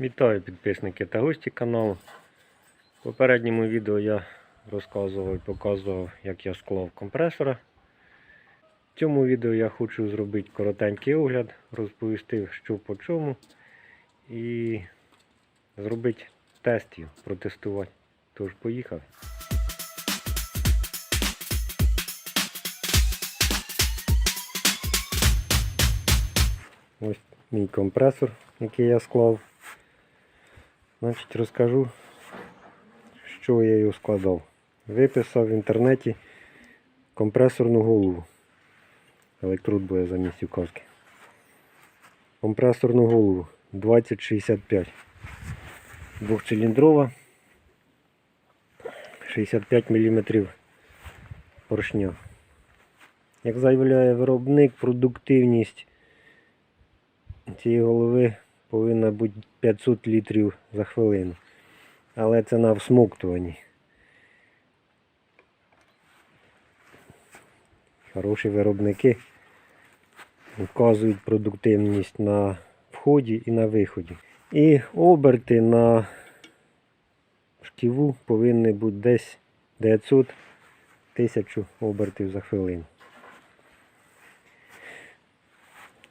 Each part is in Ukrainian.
Вітаю підписники та гості каналу. В попередньому відео я розказував і показував, як я склав компресора. В цьому відео я хочу зробити коротенький огляд, розповісти, що по чому, і зробити тест, протестувати. Тож, поїхали. Ось мій компресор, який я склав. Значить, розкажу, що я його складав. Виписав в інтернеті компресорну голову. Електрод буде замість указки. Компресорну голову 2065. Двохциліндрова. 65 мм поршня. Як заявляє виробник, продуктивність цієї голови повинна бути 500 літрів за хвилину. Але це на всмоктуванні. Хороші виробники вказують продуктивність на вході і на виході. І оберти на шківу повинні бути десь 900 тисяч обертів за хвилину.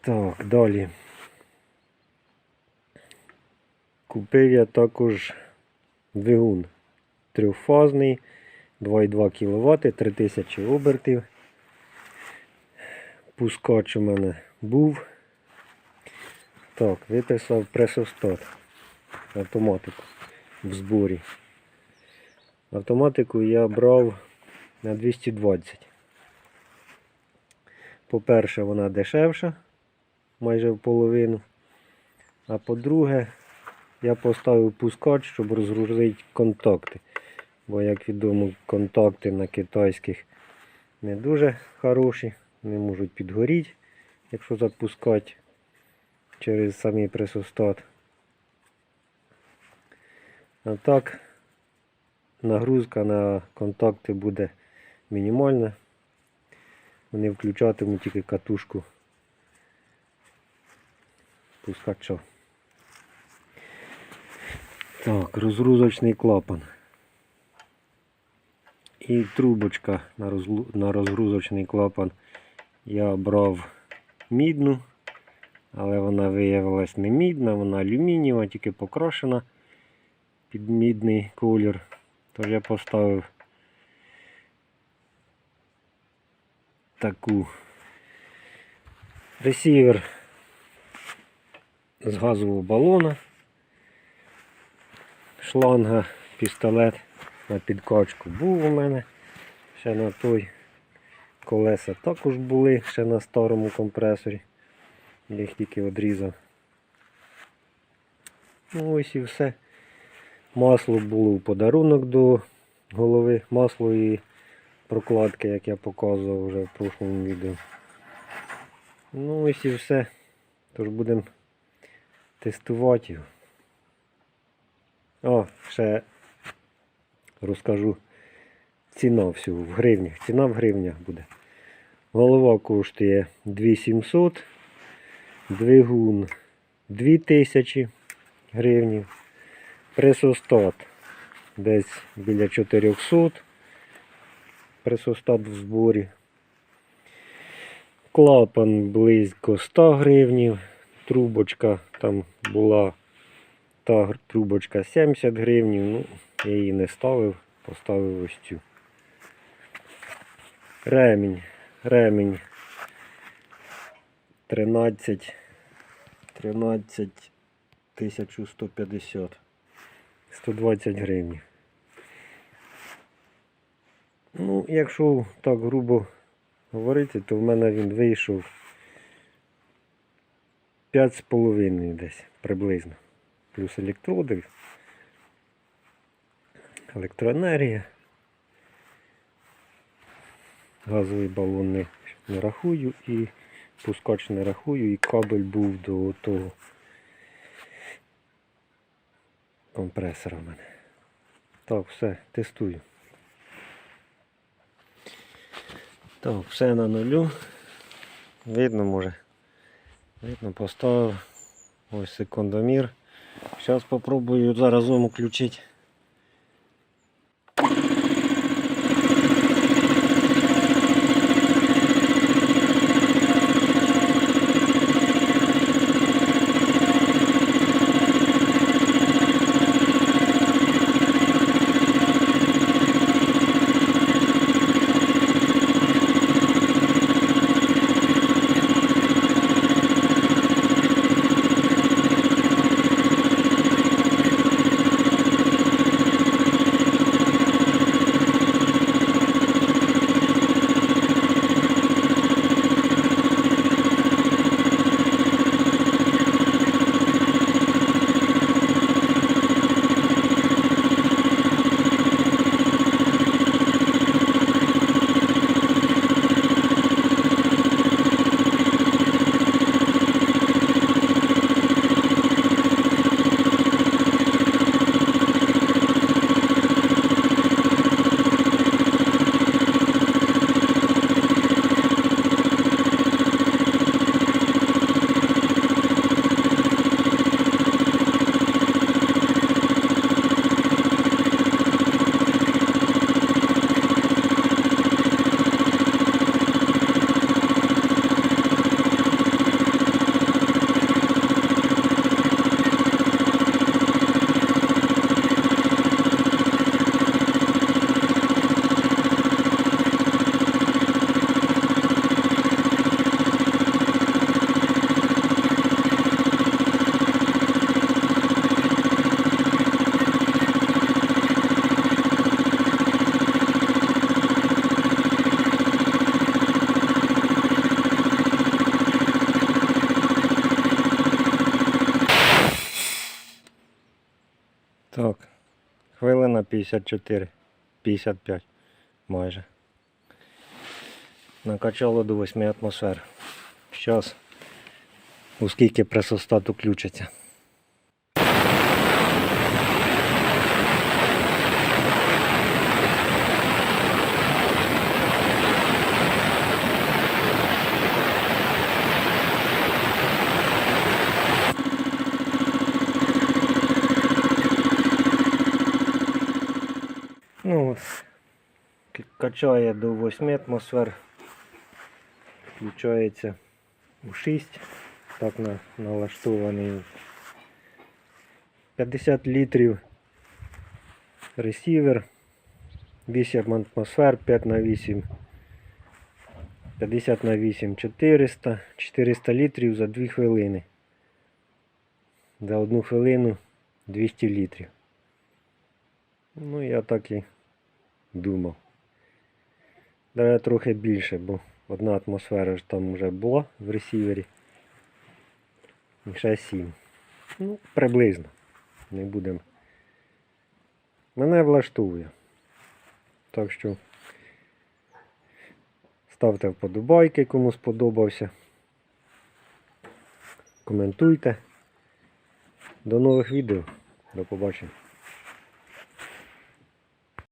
Так, далі. Купив я також двигун трьохфазний 2,2 кВт, 3000 обертів. Пускач у мене був. Так, виписав пресостат. Автоматику в зборі. Автоматику я брав на 220. По-перше, вона дешевша, майже в половину. А по-друге, я поставив пускач, щоб розгрузити контакти. Бо, як відомо, контакти на китайських не дуже хороші, не можуть підгоріти, якщо запускати через самий пресостат. А так, нагрузка на контакти буде мінімальна. Вони включатимуть тільки катушку пускача. Так, розгрузочний клапан. І трубочка на, розлу... на розгрузочний клапан я брав мідну, але вона виявилась не мідна, вона алюмінієва, тільки покрашена під мідний колір. Тож я поставив таку ресівер з газового балона шланга, пістолет на підкачку був у мене. Ще на той колеса також були, ще на старому компресорі. Я їх тільки відрізав. Ну ось і все. Масло було в подарунок до голови. Масло і прокладки, як я показував вже в прошлому відео. Ну ось і все. Тож будемо тестувати його. О, ще розкажу ціна всього в гривнях. Ціна в гривнях буде. Голова коштує 2700, двигун 2000 гривнів, пресостат десь біля 400, пресостат в зборі. Клапан близько 100 гривнів, трубочка там була та трубочка 70 гривнів, ну, я її не ставив, поставив ось цю. Ремінь. Ремінь 13 13 1150 120 гривень. Ну, якщо так грубо говорити, то в мене він вийшов 5,5 десь приблизно плюс електроди, електроенергія. Газовий балон не, не рахую і пускач не рахую, і кабель був до того компресора в мене. Так, все, тестую. Так, все на нулю. Видно може. Видно, поставив ось секундомір. Зараз спробую заразом включити. Так, хвилина 54, 55 майже. Накачало до 8 атмосфер. Зараз, оскільки пресостат включиться. Ну, качає до 8 атмосфер. Включається у 6. Так на, налаштований 50 літрів ресівер. 8 атмосфер, 5 на 8. 50 на 8 400. 400 літрів за 2 хвилини. За одну хвилину 200 літрів. Ну, я так і думав. Треба трохи більше, бо одна атмосфера ж там вже була в ресівері. І ще 7. Ну, приблизно. Не будемо. Мене влаштовує. Так що ставте вподобайки, кому сподобався. Коментуйте. До нових відео. До побачення.